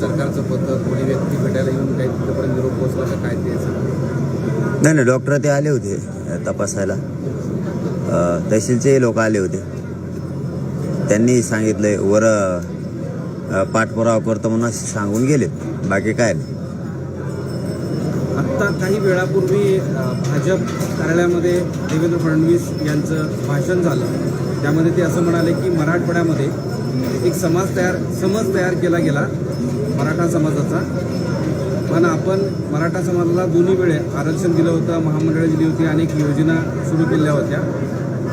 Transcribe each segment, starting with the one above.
सरकारचं पथक कोणी व्यक्ती भेटायला येऊन काही तिथपर्यंत निरोप पोहोचला का काय ते नाही नाही डॉक्टर ते आले होते तपासायला. तहसीलचे लोक आले होते. त्यांनी सांगितलंय वर पाठपुरावा करतो म्हणून सांगून गेले बाकी काय नाही. आत्ता काही वेळापूर्वी भाजप कार्यालयामध्ये देवेंद्र फडणवीस यांचं भाषण झालं. त्यामध्ये ते असं म्हणाले की मराठवाड्यामध्ये एक समाज तयार समज तयार केला गेला. मराठा समाजाचा. पण आपण मराठा समाजाला दोन्ही वेळे आरक्षण दिलं होतं महामंडळे दिली होती अनेक योजना सुरू केल्या होत्या.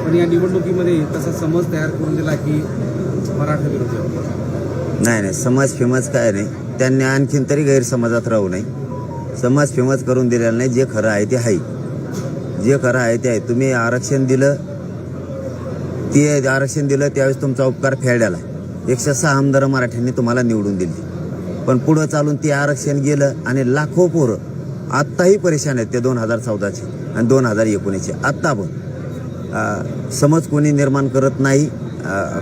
पण या निवडणुकीमध्ये तसा समज तयार करून दिला की मराठा विरोधी नाही नाही समाज फेमस काय नाही. त्यांनी आणखीन तरी गैरसमाजात राहू नये. समाज फेमस करून दिलेला नाही जे खरं आहे ते आहे. जे खरं आहे ते आहे. तुम्ही आरक्षण दिलं ते आरक्षण दिलं त्यावेळेस तुमचा उपकार फेडायला. एकशे सहा आमदार मराठ्यांनी तुम्हाला निवडून दिली. पण पुढं चालून ते आरक्षण गेलं आणि लाखो पोरं आत्ताही परेशान आहेत ते दोन हजार चौदाचे आणि दोन हजार एकोणीसचे. आत्ता पण. समज कोणी निर्माण करत नाही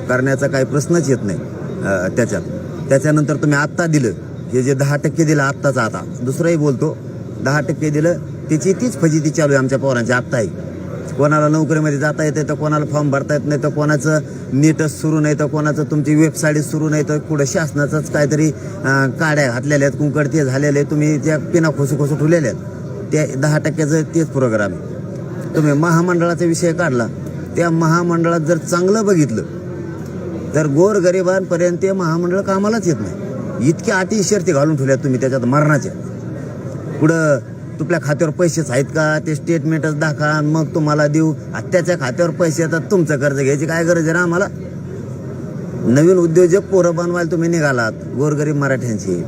करण्याचा काही प्रश्नच येत नाही त्याच्यात. त्याच्यानंतर तुम्ही आत्ता दिलं. हे जे दहा टक्के दिलं आत्ताच आता. दुसरंही बोलतो दहा टक्के दिलं त्याची तीच फजिती चालू आहे आमच्या पोरांची आत्ताही. कोणाला नोकरीमध्ये जाता येते तर कोणाला फॉर्म भरता येत नाही तर कोणाचं नीटच सुरू नाही तर कोणाचं तुमची वेबसाईट सुरू नाही तर पुढं शासनाचंच काहीतरी काड्या घातलेल्या आहेत कुंकड ते झालेले आहेत, तुम्ही त्या पिना खोसू खोसू ठेवलेल्या आहेत. त्या दहा टक्क्याचं तेच प्रोग्राम आहे. तुम्ही महामंडळाचा विषय काढला त्या महामंडळात जर चांगलं बघितलं तर गोरगरिबांपर्यंत ते महामंडळ कामालाच येत नाही. इतक्या अटी शर्ती घालून ठेवल्या तुम्ही त्याच्यात मरणाच्या पुढं तुपल्या खात्यावर पैसेच आहेत का? ते स्टेटमेंटच दाखवा मग तुम्हाला देऊ. आत्याच्या खात्यावर पैसे येतात तुमचं कर्ज घ्यायची काय गरज आहे ना आम्हाला? नवीन उद्योजक पोरं बनवायला तुम्ही निघालात गोरगरीब मराठ्यांची.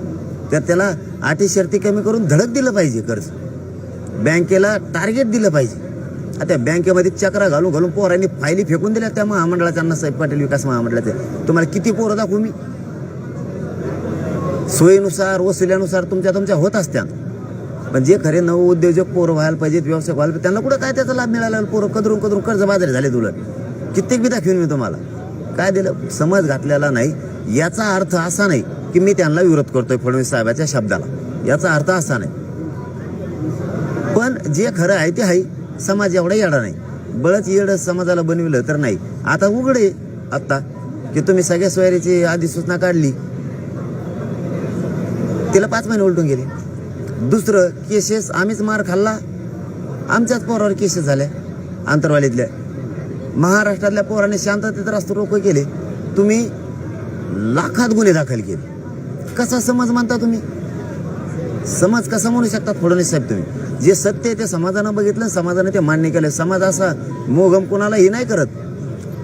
तर त्याला अटी शर्ती कमी करून धडक दिलं पाहिजे कर्ज. बँकेला टार्गेट दिलं पाहिजे. आता बँकेमध्ये चक्रा घालून घालून पोरांनी फायली फेकून दिल्या त्या महामंडळाच्या अण्णासाहेब पाटील विकास महामंडळाचे. तुम्हाला किती पोरं दाखवू मी? सोयीनुसार वसुल्यानुसार तुमच्या तुमच्या होत असत्या. पण जे खरे नव उद्योजक पोरं व्हायला पाहिजेत व्यवसाय व्हायला पाहिजे त्यांना कुठं काय त्याचा लाभ मिळाला? पोरं कदरून कदरून कर्ज बाजारी झाले तुला कित्येक बी दाखवीन मी तुम्हाला. काय दिलं? समज घातलेला नाही. याचा अर्थ असा नाही की मी त्यांना विरोध करतोय फडणवीस साहेबाच्या शब्दाला. याचा अर्थ असा नाही. पण जे खरं आहे ते आहे. समाज एवढा येडा नाही. बळच येड समाजाला बनविलं तर नाही. आता उघडे आत्ता की तुम्ही सगळ्या सोयरीची अधिसूचना काढली. तिला पाच महिने उलटून गेले. दुसरं केसेस आम्हीच मार खाल्ला. आमच्याच पोरावर केसेस झाल्या आंतरवालीतल्या महाराष्ट्रातल्या पोराने शांततेत रास्त रोख केले. तुम्ही लाखात गुन्हे दाखल केले. कसा समज मानता तुम्ही? समाज कसा म्हणू शकतात फडणवीस साहेब तुम्ही? जे सत्य आहे ते समाजानं बघितलं समाजानं ते मान्य केलं. समाज असा मोगम कोणालाही नाही करत.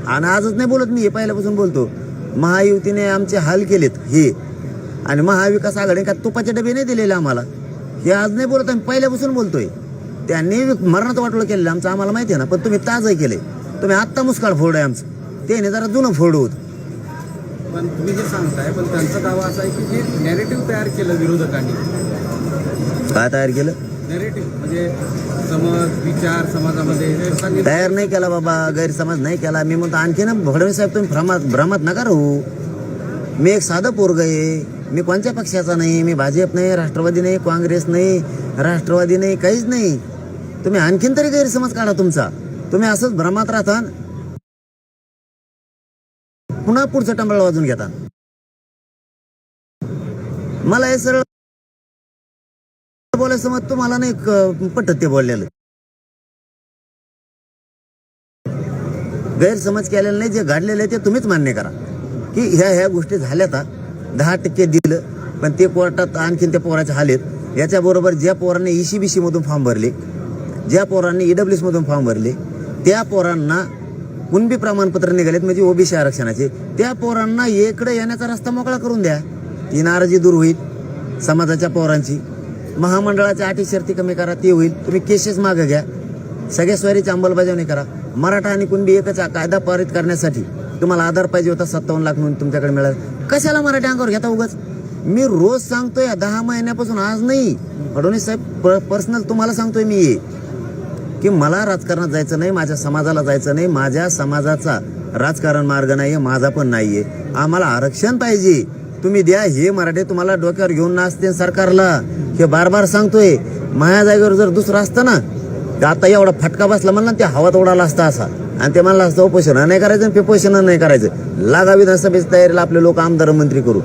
आणि आजच नाही बोलत मी हे पहिल्यापासून बोलतो. महायुतीने आमचे हाल केलेत हे. आणि महाविकास आघाडी का तुपाचे डबे नाही दिलेले आम्हाला? हे आज नाही बोलत आम्ही पहिल्यापासून बोलतोय. त्यांनी मरणाचं वाटोळं केलेलं आमचं आम्हाला माहिती आहे ना पण तुम्ही ताजं केले तुम्ही आत्ता मुस्काळ फोड आहे आमचं. त्याने जरा जुनं फोड होत. पण तुम्ही जे सांगताय पण त्यांचा दावा असा आहे की जे नॅरेटिव्ह तयार केलं विरोधकांनी. काय तयार केलं? नॅरेटिव्ह म्हणजे समज विचार समाजामध्ये तयार नाही केला बाबा गैरसमज नाही केला. मी म्हणतो आणखी ना फडणवीस साहेब तुम्ही भ्रमात भ्रमात नका राहू. मी एक साधं पोरग आहे. मी कोणत्या पक्षाचा नाही मी भाजप नाही राष्ट्रवादी नाही काँग्रेस नाही राष्ट्रवादी नाही काहीच नाही. तुम्ही आणखीन तरी गैरसमज काढा तुमचा. तुम्ही असंच भ्रमात राहता पुन्हा पुढचं टंबळ वाजून घेता. मला हे सरळ बोलायचं मग तुम्हाला नाही पटत ते बोललेलं. गैरसमज केलेला नाही जे घडलेले आहे ते तुम्हीच मान्य करा. की ह्या ह्या गोष्टी झाल्या आता दहा टक्के दिलं पण ते कोर्टात आणखीन त्या पोराचे हाल आहेत. याच्याबरोबर ज्या पोरांनी ई सी बी मधून फॉर्म भरले ज्या पोरांनी ईडब्ल्यू मधून फॉर्म भरले त्या पोरांना कुणबी प्रमाणपत्र निघालेत म्हणजे ओबीसी आरक्षणाचे. त्या पोरांना इकडे येण्याचा रस्ता मोकळा करून द्या. ती नाराजी दूर होईल समाजाच्या पोरांची. महामंडळाच्या अटी शर्ती कमी करा ते होईल. तुम्ही केसेस मागं घ्या. सगळ्या स्वारीची अंमलबजावणी करा. मराठा आणि कुणबी एकच कायदा पारित करण्यासाठी तुम्हाला आधार पाहिजे होता सत्तावन्न लाख म्हणून तुमच्याकडे मिळाला. कशाला मराठी अंगावर घेता उगाच? मी रोज सांगतोय दहा महिन्यापासून आज नाही. फडणवीस साहेब पर्सनल तुम्हाला सांगतोय मी. हे की मला राजकारणात जायचं नाही माझ्या समाजाला जायचं नाही माझ्या समाजाचा राजकारण मार्ग नाही आहे माझा पण नाही आहे आम्हाला आरक्षण पाहिजे. तुम्ही द्या हे मराठे तुम्हाला डोक्यावर घेऊन नाचते सरकारला. हे बार बार सांगतोय. माझ्या जागेवर जर दुसरं असतं ना तर आता एवढा फटका बसला म्हणला ना, ते हवात उडाला असता असा. आणि ते मला असतं उपोषण नाही करायचं आणि पेपोषण नाही करायचं. लागा विधानसभेची तयारीला आपले लोक आमदार मंत्री करू.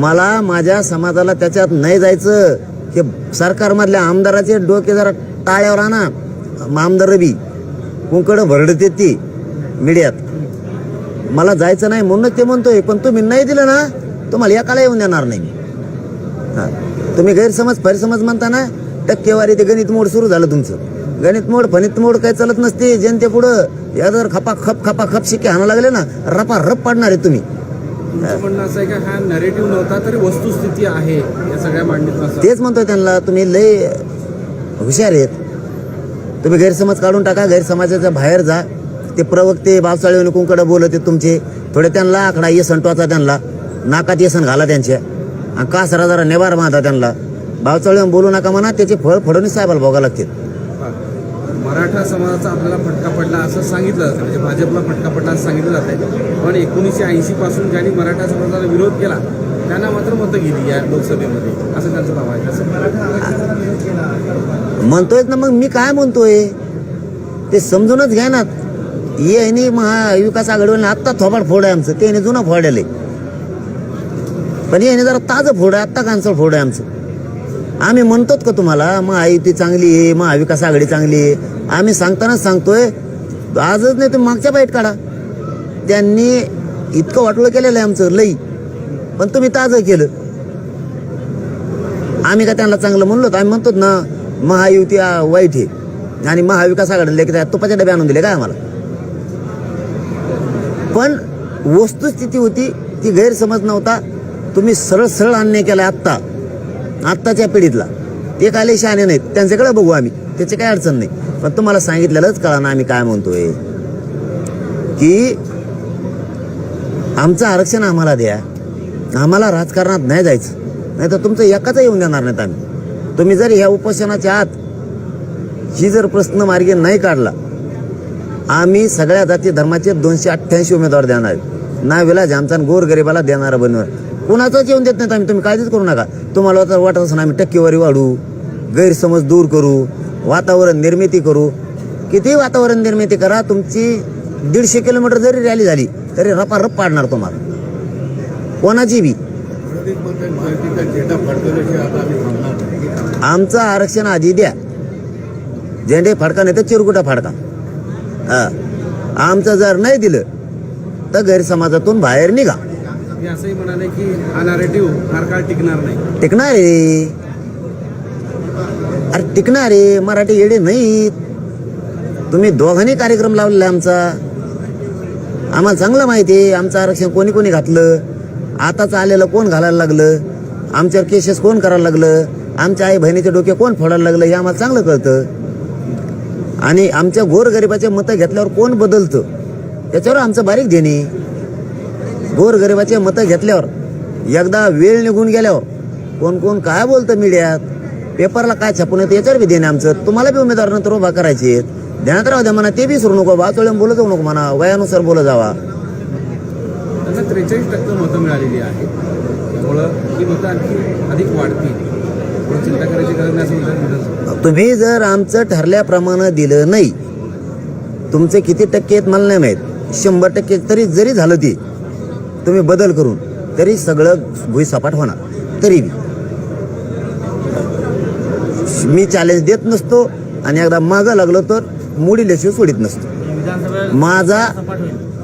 मला माझ्या समाजाला त्याच्यात नाही जायचं. हे सरकारमधल्या आमदाराचे डोके जरा टाळ्यावर आणा. आमदार बी. कुंकडं भरडते ती मीडियात. मला जायचं नाही म्हणूनच ते म्हणतोय पण तुम्ही नाही दिलं ना तुम्हाला एकाला येऊन देणार नाही मी. तुम्ही गैरसमज फैरसमज म्हणता ना टक्केवारी ते गणित मोड सुरू झालं तुमचं. गणित मोड फणित मोड काही चालत नसते. जनते पुढं. या जर खपा खप खपा खप शिक्के हाणं लागले ना रपा रप पाडणार आहे तुम्ही. तुमचं म्हणणं असं आहे का? हा नरेटिव्ह नव्हता तरी वस्तुस्थिती आहे या सगळ्या मांडणीत असं तेच म्हणतोय त्यांना तुम्ही लय हुशार आहेत. तुम्ही गैरसमज काढून टाका गैरसमाजाच्या बाहेर जा. ते प्रवक्ते बावसाळे कुंकडे बोलत तुमचे. थोडे त्यांना आकडा येसन टोचा त्यांना. नाकात येसन घाला त्यांच्या. आणि कासरा जरा नेबार बांधा त्यांना. बावचाळे बोलू नका म्हणा त्याचे फळ फडणवीस साहेबाला भोगा लागतील. मराठा समाजाचा आपल्याला फटका पडला असं सांगितलं जातं. म्हणजे भाजपला फटका पडला असं सांगितलं जात. आहे पण एकोणीसशे ऐंशीपासून ज्यांनी मराठा समाजाला विरोध केला त्यांना मात्र मतं गेली या लोकसभेमध्ये. असं त्यांचं भाव आहे. कसं म्हणतोय ना मग मी काय म्हणतोय? ते समजूनच घ्या ना. ये आणि महाविकास आघाडीवर आत्ता थोबाड फोड आहे आमचं. ते जुनं फोड आहे पण याने जरा ताजं फोड आहे. आत्ता कांचळ फोड आहे आमचं. आम्ही म्हणतोत का तुम्हाला महायुती चांगली आहे महाविकास आघाडी चांगली आहे. आम्ही सांगतानाच सांगतोय आजच नाही तुम्ही मागच्या बाईट काढा. त्यांनी इतकं वाटलं केलेलं आहे आमचं लई. पण तुम्ही ताजं केलं. आम्ही का त्यांना चांगलं म्हणलो तर आम्ही म्हणतो ना महायुती वाईट आहे. आणि महाविकास आघाडीला त्या तुपाच्या डबे आणून दिले काय आम्हाला? पण वस्तुस्थिती होती ती गैरसमज नव्हता. तुम्ही सरळ सरळ अन्याय केला आत्ता. आत्ताच्या पिढीतला. ते काय शहाणे नाहीत. त्यांच्याकडे बघू आम्ही. त्याची काही अडचण नाही. पण तुम्हाला सांगितलेलंच कळा ना आम्ही काय म्हणतोय. की आमचं आरक्षण आम्हाला द्या. आम्हाला राजकारणात नाही जायचं. नाही तर तुमचं एकाच येऊन देणार नाहीत आम्ही. तुम्ही जर ह्या उपोषणाच्या आत ही जर प्रश्न मार्गी नाही काढला आम्ही सगळ्या जाती धर्माचे दोनशे अठ्ठ्याऐंशी उमेदवार देणार ना विलाज आमचा गोरगरिबाला देणारा बनवणार कुणाचंच येऊन देत नाहीत आम्ही. तुम्ही काळजीच करू नका. तुम्हाला तर वाटत असं आम्ही टक्केवारी वाढू गैरसमज दूर करू वातावरण निर्मिती करू. किती वातावरण निर्मिती करा तुमची दीडशे किलोमीटर जरी रॅली झाली तरी रपारप पाडणार तुम्हाला. कोणाची बी. आमचं आरक्षण आधी द्या. झेंडे फाडका नाही तर चिरकुटा फाडका. हा. आमचं जर नाही दिलं तर गैरसमाजातून बाहेर निघा. असंही म्हणाले की हा नॅरेटिव्ह फार काळ टिकणार नाही. टिकणार रे अरे टिकणार रे मराठी येडे नाहीत. तुम्ही दोघांनी कार्यक्रम लावलेला आमचा. आम्हाला चांगलं माहिती आहे. आमचं आरक्षण कोणी कोणी घातलं? आताच आलेलं कोण घालायला लागलं? आमच्यावर केसेस कोण करायला लागलं? आमच्या आई बहिणीचे डोके कोण फोडायला लागलं? हे आम्हाला चांगलं कळतं. आणि आमच्या गोरगरिबाचे मतं घेतल्यावर कोण बदलतं? त्याच्यावर आमचं बारीक देणे गोरगरिबाचे मतं घेतल्यावर एकदा वेळ निघून गेल्यावर कोण कोण काय बोलतं मीडियात? पेपरला काय छापून येतं याच्यावर बी देणे आमचं. तुम्हाला बी उमेदवार नंतर उभा करायचे ध्यानात राहू द्या म्हणा ते बी सुरू नको बाचोळे बोलत जाऊ नको म्हणा. वयानुसार बोलत जावा. त्यांना त्रेचाळीस टक्के मतं मिळालेली आहे त्यामुळं ही मतं आणखी अधिक वाढतील. चिंता करायची गरज नाही तुम्ही जर आमचं ठरल्याप्रमाणे दिलं नाही तुमचे किती टक्के आहेत मला नाही माहीत. शंभर टक्के तरी जरी झालं ते तुम्ही बदल करून तरी सगळं भुईसपाट होणार. तरी मी चॅलेंज देत नसतो आणि एकदा मागं लागलो तर मुडी मुडील्याशिवाय सोडित नसतो. माझा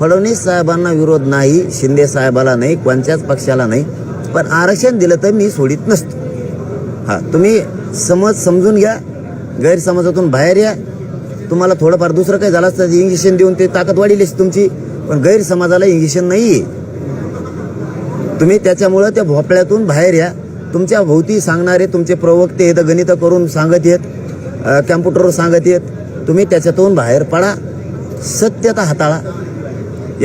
फडणवीस साहेबांना विरोध नाही शिंदे साहेबाला नाही कोणत्याच पक्षाला नाही पण आरक्षण दिलं तर मी सोडित नसतो. हा तुम्ही समज समजून घ्या गैरसमजातून बाहेर या. तुम्हाला थोडंफार दुसरं काही झालं असतं इंजेक्शन देऊन ते ताकद वाढील तुमची पण गैरसमाजाला इंजेक्शन नाही आहे तुम्ही त्याच्यामुळं त्या भोपळ्यातून बाहेर या. तुमच्या भोवती सांगणारे तुमचे प्रवक्ते आहेत गणित करून सांगत येत कॅम्प्युटरवर सांगत येत तुम्ही त्याच्यातून बाहेर पडा. सत्यता हाताळा.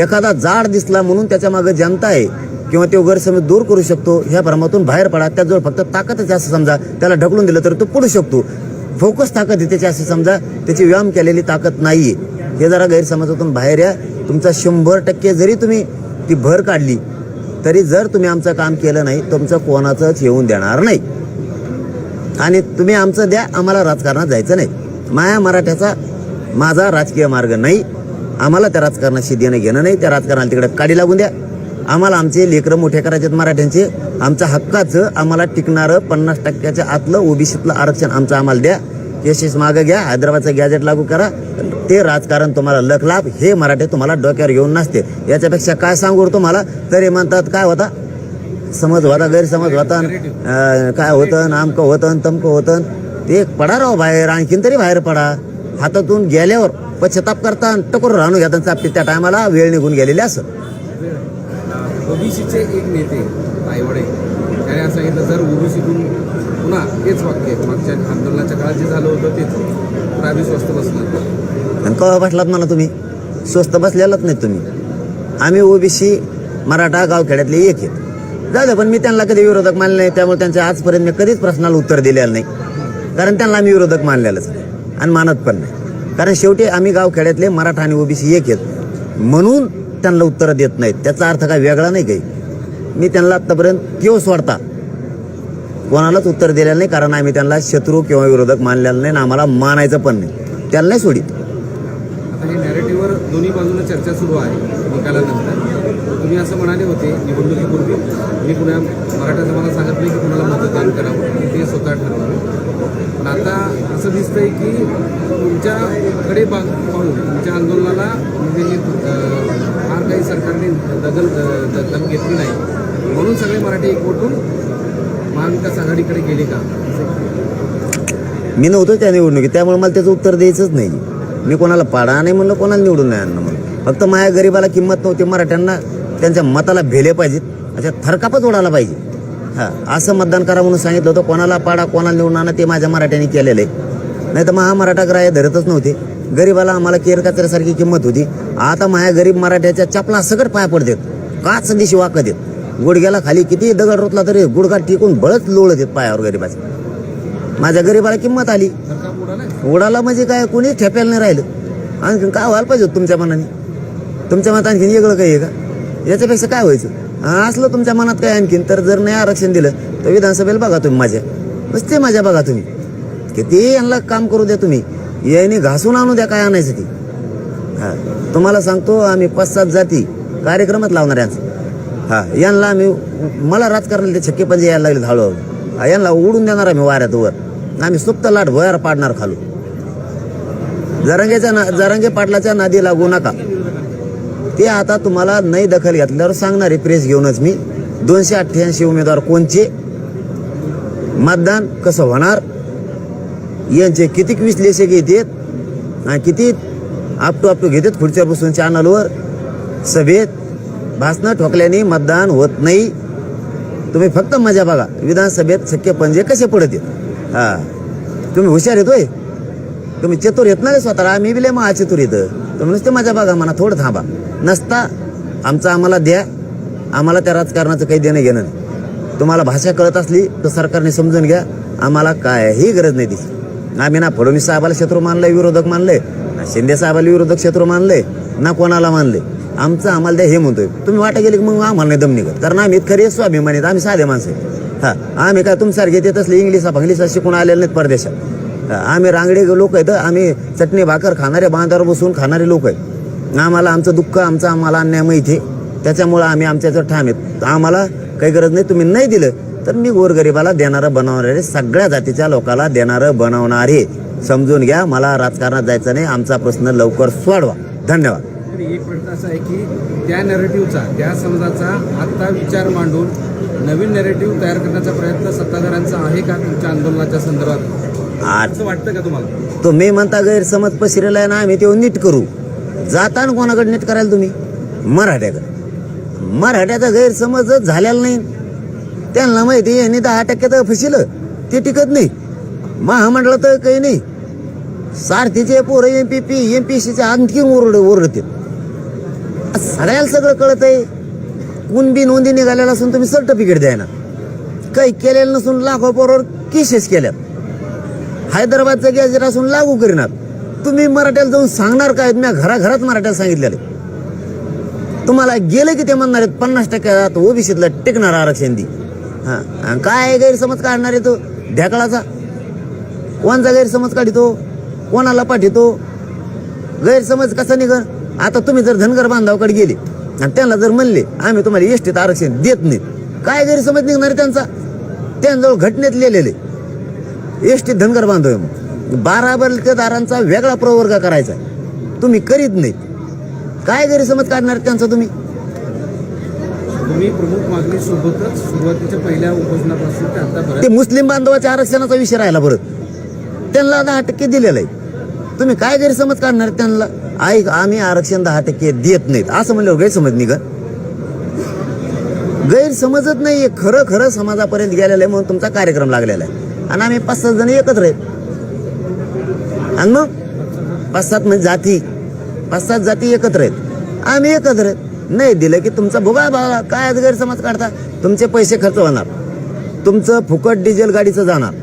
एखादा जाड दिसला म्हणून त्याच्यामागे जनता आहे किंवा तो गैरसमज दूर करू शकतो ह्या भ्रमातून बाहेर पडा. त्याजवळ फक्त ताकदच असं समजा. त्याला ढकलून दिलं तर तो पडू शकतो. फोकस ताकद आहे त्याची असं समजा. त्याची व्यायाम केलेली ताकद नाही आहे हे जरा गैरसमजातून बाहेर या. तुमचा शंभर टक्के जरी तुम्ही ती भर काढली तरी जर तुम्ही आमचं काम केलं नाही तुमचं कोणाचंच येऊन देणार नाही. आणि तुम्ही आमचं द्या आम्हाला राजकारणात जायचं नाही. माया मराठ्याचा माझा राजकीय मार्ग नाही. आम्हाला त्या राजकारणाशी देणं घेणं नाही. त्या राजकारणाला तिकडे काडी लागून द्या. आम्हाला आमचे लेकरं मोठे करायचे आहेत मराठ्यांचे. आमच्या हक्काचं आम्हाला टिकणारं पन्नास टक्क्याच्या आतलं ओबीसीतलं आरक्षण आमचं आम्हाला द्या. केसेस मागं घ्या हैदराबादचं गॅजेट लागू करा. ते राजकारण तुम्हाला लखलाप हे मराठे तुम्हाला डोक्यावर येऊन नसते. याच्यापेक्षा काय सांगू तुम्हाला? तरी म्हणतात काय होता? समज होता गैरसमज होता काय होतं आमकं होतं तमकं होतं. ते पडा राव बाहेर आणखीन तरी बाहेर पडा. हातातून गेल्यावर पश्चाताप करता आणि टकोर राहणू घेता चापते त्या टायमाला वेळ निघून गेलेली असं. ओबीसीचे एक नेते आईवडे त्याने सांगितलं जर ओबीसीतून पुन्हा हेच वाक्य मागच्या आंदोलनाच्या काळात जे झालं होतं तेच तर आम्ही स्वस्त बसणार. आणि कवा बसलात म्हणा तुम्ही? स्वस्त बसलेलाच नाही तुम्ही. आम्ही ओबीसी मराठा गावखेड्यातले एक आहेत. झालं पण मी त्यांना कधी विरोधक मानले नाही त्यामुळे त्यांच्या आजपर्यंत मी कधीच प्रश्नाला उत्तर दिलेलं नाही. कारण त्यांना आम्ही विरोधक मानलेलंच नाही आणि मानत पण नाही. कारण शेवटी आम्ही गावखेड्यातले मराठा आणि ओबीसी एक आहेत. म्हणून त्यांना उत्तरं देत नाहीत. त्याचा अर्थ काय वेगळा नाही काही. मी त्यांना आत्तापर्यंत किंवा सोडता? कोणालाच उत्तर दिलेलं नाही कारण आम्ही त्यांना शत्रू किंवा विरोधक मानलेलं नाही आणि आम्हाला मानायचं पण नाही. त्यांना नाही सोडित. आता नॅरेटिव्हवर दोन्ही बाजूने चर्चा सुरू आहे निकालानंतर. तुम्ही असं म्हणाले होते निवडणुकीपूर्वी. मी पुण्या मराठा समाजाला सांगत नाही की कुणाला मतदान करावं. ते स्वतः ठरवावं पण आता असं दिसतंय की तुमच्याकडे बाग पाहून तुमच्या आंदोलनाला म्हणजे हे फार काही सरकारने दखल दखल घेतली नाही. म्हणून सगळे मराठी एकवटून महाविकास आघाडीकडे गेले का? मी नव्हतो त्या निवडणुकीत त्यामुळे मला त्याचं उत्तर द्यायचंच नाही. मी कोणाला पाडा नाही म्हणलं कोणाला निवडून नाही आणलं म्हणून फक्त माझ्या गरीबाला किंमत नव्हती मराठ्यांना त्यांच्या मताला भेले पाहिजेत अशा थरकापच उडाला पाहिजे. हां असं मतदान करा म्हणून सांगितलं होतं कोणाला पाडा कोणाला निवडून आणा ते माझ्या मराठ्यांनी केलेलं आहे. नाही तर महा मराठा ग्राह्य धरतच नव्हते. गरीबाला आम्हाला केर कचऱ्यासारखी किंमत होती. आता माझ्या गरीब मराठ्याच्या चपला सगळं पाया पडतात. काच दिशी वाकत देत गुडघ्याला खाली किती दगड रोतला तरी गुडघा टिकून बळच लोळत येत पायावर गरीबाच्या माझ्या गरीबाला किंमत आली. उडाला म्हणजे काय? कोणी ठेप्याला नाही राहिलं. आणखीन काय व्हायला पाहिजे होतं तुमच्या मनाने? तुमच्या मनात आणखीन वेगळं काही आहे का? याच्यापेक्षा काय व्हायचं? असलं तुमच्या मनात काय आणखीन? तर जर नाही आरक्षण दिलं तर विधानसभेला बघा तुम्ही माझ्या. नुसते माझ्या बघा तुम्ही. किती यांना काम करू द्या तुम्ही. याने घासून आणू द्या काय आणायचं ती. हा. तुम्हाला सांगतो आम्ही पाच सात जाती कार्यक्रमात लावणार यांचं हा यांना आम्ही मला राजकारणाला ते छक्के पंजे यायला लागले हळूहळू हा, यांना उडून देणार आम्ही वाऱ्यात वर. आम्ही सुप्त लाट भोयार पाडणार खालू जरंगेच्या ना जरंगे पाटलाच्या नादी लागू नका. ते आता तुम्हाला नाही दखल घेतल्यावर सांगणारे प्रेस घेऊनच मी दोनशे अठ्ठ्याऐंशी उमेदवार कोणचे? मतदान कसं होणार? यांचे किती विश्लेषक येतात? आणि किती आपटू आपटू घेतात खुर्च्या बसून चॅनलवर सभेत भाषणं ठोकल्याने मतदान होत नाही. तुम्ही फक्त मजा बघा. विधानसभेत शक्य पंजे कसे पडत येत हा. तुम्ही हुशार येतोय तुम्ही चतुर येत नाही स्वतःला? आम्ही बिले महा चतुर येतं तुम्ही नुसते मजा बघा म्हणा थोडं थांबा. नसता आमचं आम्हाला द्या. आम्हाला त्या राजकारणाचं काही देणं घेणं नाही. तुम्हाला भाषा कळत असली तर सरकारने समजून घ्या. आम्हाला कायही गरज नाही तिची. आम्ही ना फडणवीस साहेबाला शत्रू मानलंय विरोधक मानलंय ना शिंदे साहेबाला विरोधक शत्रू मानलंय ना कोणाला मानले आमचं आम्हाला द्या हे म्हणतोय. तुम्ही वाटा गेले की मग आम्हाला नाही दम निघत कारण आम्ही खरे स्वाभिमानी आहेत, आम्ही साधे माणसं आहे. हा आम्ही काय तुमच्यासारखे येत तसले इंग्लिश फंग्लिशा शिकून आलेले नाहीत परदेशात. आम्ही रांगडे लोक आहेत आम्ही चटणी भाकर खाणारे बांधावर बसून खाणारे लोक आहेत. आम्हाला आमचं दुःख आमचं आम्हाला अन्याय माहिती आहे. त्याच्यामुळं आम्ही आमच्याचं ठाम आहेत. आम्हाला काही गरज नाही तुम्ही नाही दिलं तर मी गोरगरिबाला देणारं बनवणारे सगळ्या जातीच्या लोकाला देणारं बनवणारे समजून घ्या मला राजकारणात जायचं नाही. आमचा प्रश्न लवकर सोडवा. धन्यवाद. तर एक प्रश्न असा आहे की त्या नॅरेटिव्हचा त्या समजाचा आत्ता विचार मांडून नवीन नॅरेटिव्ह तयार करण्याचा प्रयत्न सत्ताधाऱ्यांचा आहे का तुमच्या आंदोलनाच्या संदर्भात? आज. असं वाटतं का तुम्हाला? तुम्ही म्हणता गैरसमज पसरेला आहे ना आम्ही तेव्हा नीट करू. जाताना कोणाकडे नीट करायला तुम्ही? मराठ्याकडे. मराठ्याचा गैरसमजच झालेला नाही. त्यांना माहिती आहे, यांनी दहा टक्क्यात फसिलं ते टिकत नाही. महामंडळात तर काही नाही. सारथीचे पोरं M P P M P सीचे आणखी ओरड ओरडते सगळ्याला सगळं कळत आहे. कुणबी नोंदी निघालेला असून तुम्ही सर्टिफिकेट द्यायना काही केलेलं नसून लाखो पोरावर केसेस केल्यात. हैदराबादचं गॅजेट असून लागू करणार तुम्ही मराठ्याला जाऊन सांगणार काय? मी घराघरात मराठ्याला सांगितलेलं तुम्हाला गेलं की ते म्हणणार आहेत पन्नास टक्के ओबीसीतला टिकणार आरक्षण दी. हां आणि काय गैरसमज काढणार आहे तो? ढेकळाचा. कोणचा गैरसमज काढितो? कोणाला पाठितो? गैरसमज कसा निघ आता तुम्ही जर धनगर बांधवाकडे गेले आणि त्यांना जर म्हणले आम्ही तुम्हाला एसटीत आरक्षण देत नाही. काय गैरसमज निघणार त्यांचा? त्यांजवळ घटनेत लिहिलेले एसटीत धनगर बांधव मग बारा बलतेदारांचा वेगळा प्रवर्ग करायचा. तुम्ही करीत नाहीत. काय गैरसमज काढणार त्यांचा तुम्ही? तुम्ही प्रमुख मागणी सोबतच सुरुवातीच्या पहिल्या उपोषणापासून ते मुस्लिम बांधवाच्या आरक्षणाचा विषय राहिला परत. त्यांना दहा टक्के दिलेलं आहे तुम्ही काय गैरसमज काढणार त्यांना? ऐक आम्ही आरक्षण दहा टक्के देत नाहीत. असं म्हणलं गैरसमज निघा गैरसमजच नाही खरं खरं समाजापर्यंत गेलेलं आहे म्हणून तुमचा कार्यक्रम लागलेला आहे. आणि आम्ही पाच सात जण एकत्र आहेत. आणि मग पाच सात म्हणजे जाती पाच सात जाती एकत्र आहेत. आम्ही एकत्र आहेत. नाही दिलं की तुमचा भोगा भागा काय आज गैरसमज काढता? तुमचे पैसे खर्च होणार. तुमचं फुकट डिझेल गाडीचं जाणार.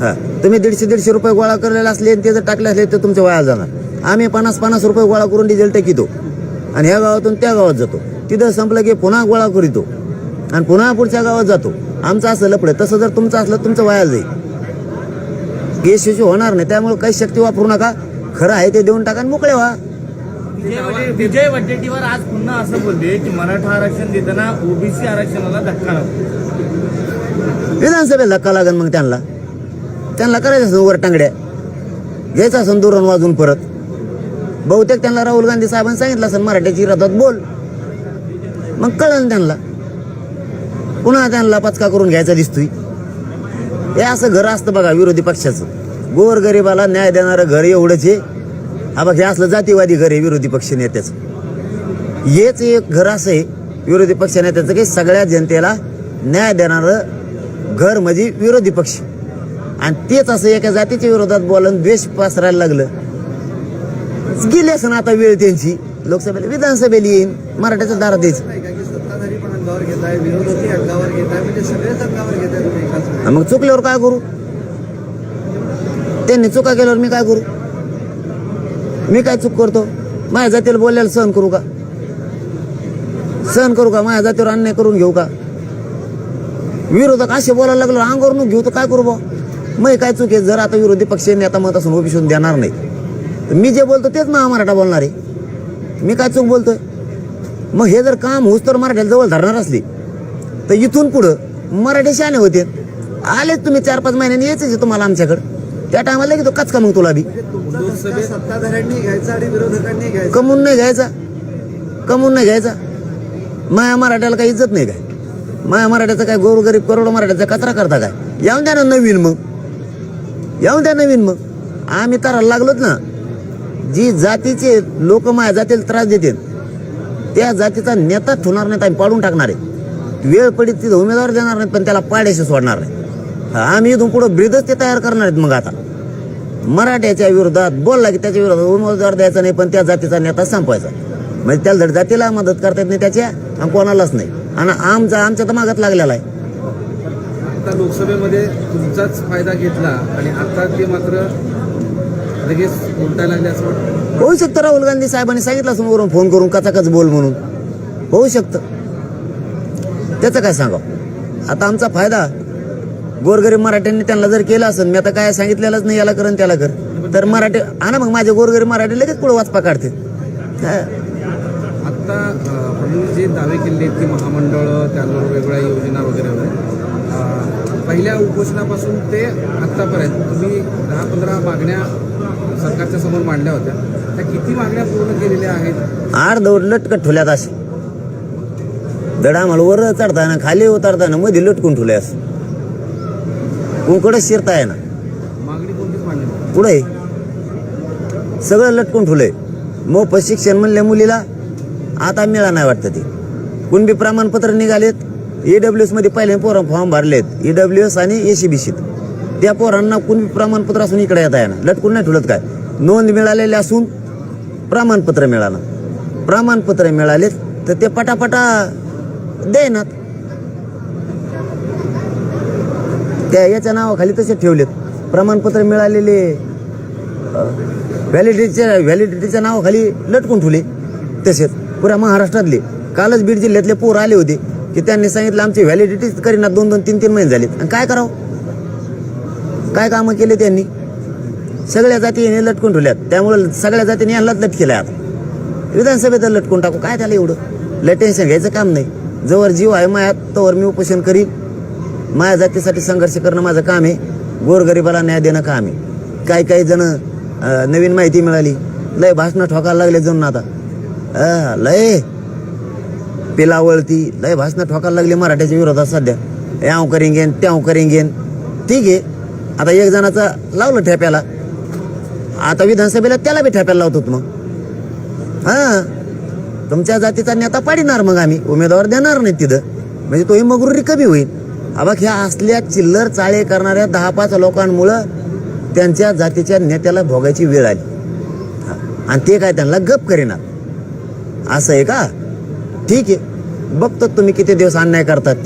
हा. तुम्ही दीडशे दीडशे रुपये गोळा करलेले असले आणि ते जर टाकले असले तर तुमच्या वाया जाणार. आम्ही पन्नास पन्नास रुपये गोळा करून डिझेल टाकितो. आणि ह्या गावातून त्या गावात जातो. तिथं संपलं की पुन्हा गोळा करीतो. आणि पुन्हा पुढच्या गावात जातो. आमचं असं लपडं तसं जर तुमचं असलं तुमचं वया जाईल. यशस्वी होणार नाही. त्यामुळे काही शक्ती वापरू नका. खरं आहे ते देऊन टाका आणि मोकळे व्हा. विजय वडे- विजय वडेट्टीवार आज पुन्हा असं बोलले की मराठा आरक्षण देताना ओबीसी आरक्षणाला धक्का नको विधानसभेला धक्का लागेल मग त्यांना. त्यांना करायचं असं वर टांगड्या. घ्यायचं असं दुरण वाजून परत. बहुतेक त्यांना राहुल गांधी साहेबांनी सांगितलं असेल मराठ्याची रथात बोल. मग कळलं त्यांना. पुन्हा त्यांना पचका करून घ्यायचा दिसतोय. हे असं घर असतं बघा विरोधी पक्षाचं. गोर गरिबाला न्याय देणारं घर एवढंच आहे. हा बघ हे असलं जातीवादी घर आहे विरोधी पक्ष नेत्याचं. हेच एक घर असं आहे विरोधी पक्ष नेत्याचं की सगळ्या जनतेला न्याय देणारं घर म्हणजे विरोधी पक्ष. आणि तेच असं एका जातीच्या विरोधात बोलून द्वेष पसरायला लागलं. गेली असं आता वेळ त्यांची. लोकसभेला विधानसभेला येईन. मराठ्याच्या दारात द्यायचं मग चुकल्यावर काय करू? त्यांनी चुका केल्यावर मी काय करू? मी काय चूक करतो? माझ्या जातीला बोलायला सहन करू का? सहन करू का? माझ्या जातीवर अन्याय करून घेऊ का? विरोधक असे बोलायला लागलो अंगावर घेऊ तर काय करू बा? मग काय चूक आहे? जर आता विरोधी पक्ष नेता मत असून उभी देणार नाही मी जे बोलतो तेच महा मराठा बोलणार आहे. मी काय चूक बोलतोय? मग हे जर काम होऊस तर मराठ्याला जवळ धरणार असली तर इथून पुढं मराठी शाने होते. आलेच तुम्ही चार पाच महिन्यांनी यायचे तुम्हाला आमच्याकडं. त्या टायमाला की तो कच का मग तुला बी. सत्ताधाऱ्यांनी घ्यायचा आणि विरोधकांनी घ्यायचा. कमवून नाही घ्यायचा. कमवून नाही घ्यायचा. माया मराठ्याला काही इज्जत नाही काय? माया मराठ्याचा काय गोर गरीब करोड मराठ्याचा कचरा करता काय? येऊन द्या ना नवीन मग. येऊन द्या नवीन मग. आम्ही तर लागलोच ना. जी जातीचे लोक माझ्या जातीला त्रास देतात त्या जातीचा नेता होणार नाहीत आम्ही पाडून टाकणार आहे. वेळ पडीत तिथं उमेदवार देणार नाहीत पण त्याला पाड्याशी सोडणार नाही आम्ही इथून पुढं ब्रिदच ते तयार करणार आहेत मग आता. मराठ्याच्या विरोधात बोलला की त्याच्या विरोधात उमेदवार द्यायचा नाही पण त्या जातीचा नेता संपवायचा. म्हणजे त्याला धड जातीला मदत करता येत नाही त्याच्या आणि कोणालाच नाही. आणि आमचा आमच्या तर मागत लागलेला आहे. आता लोकसभेमध्ये तुमचाच फायदा घेतला आणि आता ते मात्र लगेच उलटायला लागले असं वाटतं. होऊ शकतं राहुल गांधी साहेबांनी सांगितलं समोरून फोन करून कचाकच बोल म्हणून. होऊ शकतं. त्याचं काय सांगावं? आता आमचा फायदा गोरगरीब मराठ्यांनी त्यांना जर केलं असेल मी आता काय सांगितलेलंच नाही याला कर आणि त्याला कर. तर मराठी हा ना मग माझे गोरगरीब मराठी लगेच पुढे वाचपा काढते. आत्ता जे दावे केले आहेत की महामंडळ त्यावर वेगवेगळ्या योजना वगैरे पहिल्या उपोषणापासून ते आत्तापर्यंत तुम्ही दहा पंधरा मागण्या सरकारच्या समोर मांडल्या होत्या. त्या किती मागण्या पूर्ण केलेल्या आहेत? दौड लटकट ठेवल्यात असे. दडा मला वर चढताना खाली उतरताना मध्ये लटकून ठेवले असं. कुंकडच शिरताय ना. पुढे सगळं लटकून ठेवलंय मोफत शिक्षण म्हणल्या मुलीला आता मिळा नाही वाटतं ते. कुणबी प्रमाणपत्र निघालेत ईडब्ल्यू एसमध्ये पहिले पोरं फॉर्म भरलेत ईडब्ल्यू एस आणि एसीबीसीत त्या पोरांना कुणबी प्रमाणपत्र असून इकडे येता येणार. लटकून नाही ठेवलं काय? नोंद मिळालेली असून प्रमाणपत्र मिळालं. प्रमाणपत्र मिळालेत तर ते पटापटा देणार त्या याच्या नावाखाली तसे ठेवलेत. प्रमाणपत्र मिळालेले व्हॅलिडिटीच्या व्हॅलिडिटीच्या नावाखाली लटकून ठेवले तसेच पुऱ्या महाराष्ट्रातले कालच बीड जिल्ह्यातले पोर आले होते की त्यांनी सांगितलं आमची व्हॅलिडिटीच करीना दोन दोन तीन तीन महिने झालेत. आणि काय करावं? काय कामं केले त्यांनी? सगळ्या जातीने लटकून ठेवल्यात. त्यामुळे सगळ्या जातीने यांनाच लटकेलं आता. विधानसभेत लटकून टाकू. काय त्याला एवढं? लय टेन्शन घ्यायचं काम नाही. जवळ जीव आहे मायात तोवर मी उपोषण करीन. माया जातीसाठी संघर्ष करणं माझं काम आहे. गोरगरिबाला न्याय देणं काम आहे. काही काही जण नवीन माहिती मिळाली. लय भाषणं ठोकायला लागले जणून आता. अं, लय. पिलावळती लय भाषणं ठोकायला लागली मराठ्याच्या विरोधात सध्या. याव करेंगेन त्याव करेंगेन ठीक आहे. आता एक जणाचा लावलं ठेप्याला. आता विधानसभेला त्याला बी ठेपायला लावतो मग. हा. तुमच्या जातीचा नेता पाडिणार मग आम्ही. उमेदवार देणार नाही तिथं. म्हणजे तोही मगरुरी कमी होईल. अबक ह्या असल्या चिल्लर चाळे करणाऱ्या दहा पाच लोकांमुळं त्यांच्या जातीच्या नेत्याला भोगायची वेळ आली. आणि ते काय त्यांना गप करेना. असं आहे का? ठीक आहे. बघतो तुम्ही किती दिवस अन्याय करतात.